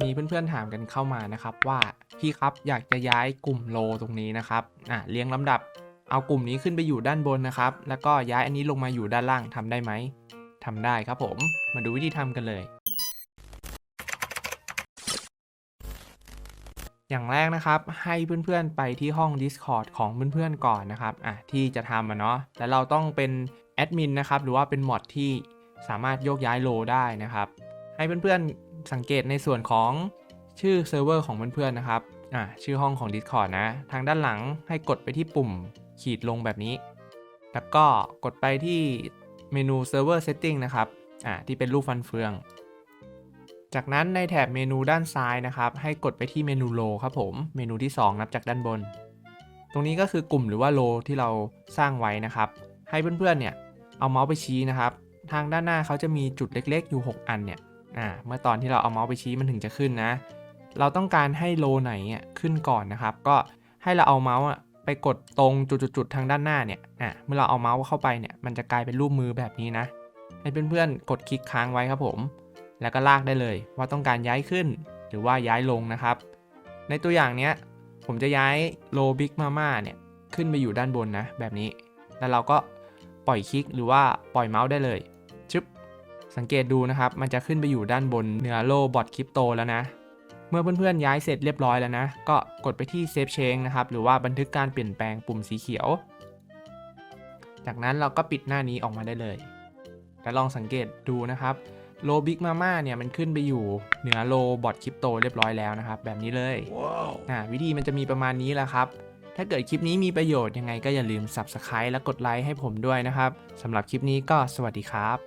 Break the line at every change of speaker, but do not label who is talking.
มีเพื่อนๆถามกันเข้ามานะครับว่าพี่ครับอยากจะย้ายกลุ่มโลตรงนี้นะครับอะเรียงลำดับเอากลุ่มนี้ขึ้นไปอยู่ด้านบนนะครับ แล้วก็ย้ายอันนี้ลงมาอยู่ด้านล่างทำได้ไหมทำได้ครับผมมาดูวิธีทำกันเลย อย่างแรกนะครับให้เพื่อนๆไปที่ห้อง Discord ของเพื่อนๆก่อนนะครับอะที่จะทำอะเนาะแล้วเราต้องเป็นแอดมินนะครับหรือว่าเป็นมอดที่สามารถโยกย้ายโลได้นะครับ ให้เพื่อนๆสังเกตในส่วนของชื่อเซิร์ฟเวอร์ของเพื่อนๆนะครับอะชื่อห้องของ Discord นะ ทางด้านหลังให้กดไปที่ปุ่มขีดลงแบบนี้ แล้วก็กดไปที่เมนู Server Setting นะครับอะที่เป็นรูปฟันเฟือง จากนั้นในแถบเมนูด้านซ้ายนะครับ ให้กดไปที่เมนูโลครับผม เมนูที่ 2 นับจากด้านบน ตรงนี้ก็คือกลุ่มหรือว่าโลที่เราสร้างไว้นะครับ ให้เพื่อนๆเนี่ยเอาเมาส์ไปชี้นะครับ ทางด้านหน้าเขาจะมีจุดเล็กๆอยู่ 6 อันเนี่ย อ่าเมื่อตอนที่เราเอาเมาส์ไปชี้มันถึงจะขึ้นนะ เราต้องการให้โลไหนอะขึ้นก่อนนะครับ ก็ให้เราเอาเมาส์อะไปกดตรงจุดๆทางด้านหน้าเนี่ยอะเมื่อเราเอาเมาส์เข้าไปเนี่ยมันจะกลายเป็นรูปมือแบบนี้นะ ให้เพื่อนๆกดคลิกค้างไว้ครับผม แล้วก็ลากได้เลยว่าต้องการย้ายขึ้น หรือว่าย้ายลงนะครับ ในตัวอย่างเนี้ยผมจะย้ายโลบิ๊กมาม่าเนี่ยขึ้นไปอยู่ด้านบนนะแบบนี้ แล้วเราก็ปล่อยคลิกหรือว่าปล่อยเมาส์ได้เลย สังเกตดูนะครับ มันจะขึ้นไปอยู่ด้านบนเหนือโลบอทคริปโตแล้วนะ เมื่อเพื่อนๆย้ายเสร็จเรียบร้อยแล้วนะ ก็กดไปที่เซฟเชงนะครับ หรือว่าบันทึกการเปลี่ยนแปลงปุ่มสีเขียว จากนั้นเราก็ปิดหน้านี้ออกมาได้เลย แต่ลองสังเกตดูนะครับโลบิ๊กมาม่าเนี่ยมันขึ้นไปอยู่เหนือโลบอทคริปโตเรียบร้อยแล้วนะครับ แบบนี้เลยอ่าวิธีมันจะมีประมาณนี้แหละครับ ถ้าเกิดคลิปนี้มีประโยชน์ยังไงก็อย่าลืม Subscribe และกดไลค์ให้ผมด้วยนะครับสำหรับคลิปนี้ก็สวัสดีครับ